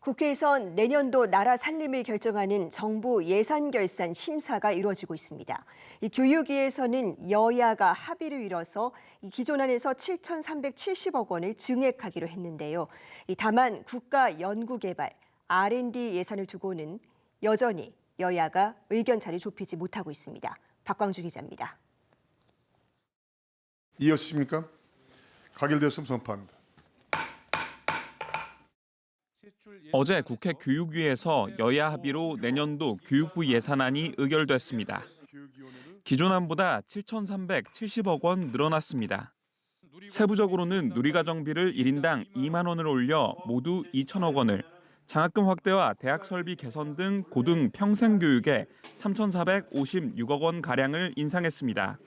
국회에선 내년도 나라 살림을 결정하는 정부 예산 결산 심사가 이루어지고 있습니다. 이 교육위에서는 여야가 합의를 이뤄서 이 기존안에서 7,370억 원을 증액하기로 했는데요. 이 다만 국가 연구개발 R&D 예산을 두고는 여전히 여야가 의견 차를 좁히지 못하고 있습니다. 박광주 기자입니다. 이어지십니까? 가결되었으면 선포합니다. 어제 국회 교육위에서 여야 합의로 내년도 교육부 예산안이 의결됐습니다. 기존안보다 7,370억 원 늘어났습니다. 세부적으로는 누리과정비를 1인당 2만 원을 올려 모두 2천억 원을, 장학금 확대와 대학 설비 개선 등 고등 평생 교육에 3,456억 원 가량을 인상했습니다.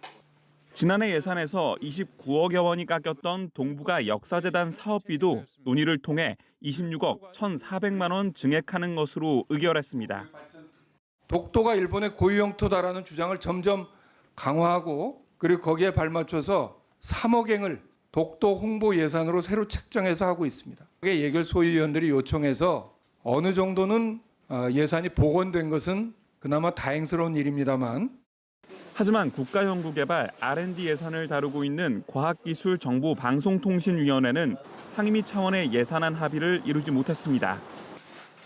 지난해 예산에서 29억여 원이 깎였던 동북아 역사재단 사업비도 논의를 통해 26억 1,400만 원 증액하는 것으로 의결했습니다. 독도가 일본의 고유 영토다라는 주장을 점점 강화하고 그리고 거기에 발맞춰서 3억행을 독도 홍보 예산으로 새로 책정해서 하고 있습니다. 예결 소위원들이 요청해서 어느 정도는 어, 예산이 복원된 것은 그나마 다행스러운 일입니다만 하지만 국가연구개발 R&D 예산을 다루고 있는 과학기술정보방송통신위원회는 상임위 차원의 예산안 합의를 이루지 못했습니다.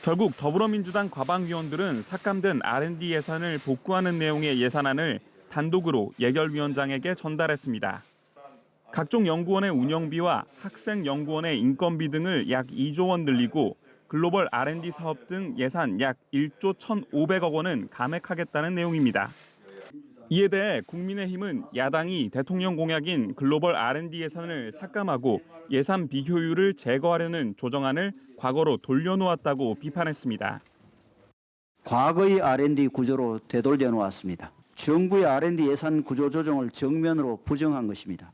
결국 더불어민주당 과방위원들은 삭감된 R&D 예산을 복구하는 내용의 예산안을 단독으로 예결위원장에게 전달했습니다. 각종 연구원의 운영비와 학생 연구원의 인건비 등을 약 2조 원 늘리고 글로벌 R&D 사업 등 예산 약 1조 1,500억 원은 감액하겠다는 내용입니다. 이에 대해 국민의힘은 야당이 대통령 공약인 글로벌 R&D 예산을 삭감하고 예산 비효율을 제거하려는 조정안을 과거로 돌려놓았다고 비판했습니다. 과거의 R&D 구조로 되돌려 놓았습니다. 정부의 R&D 예산 구조 조정을 정면으로 부정한 것입니다.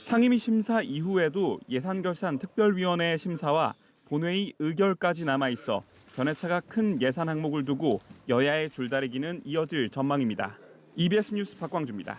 상임위 심사 이후에도 예산결산 특별위원회 심사와 본회의 의결까지 남아 있어 견해차가 큰 예산 항목을 두고 여야의 줄다리기는 이어질 전망입니다. EBS 뉴스 박광주입니다.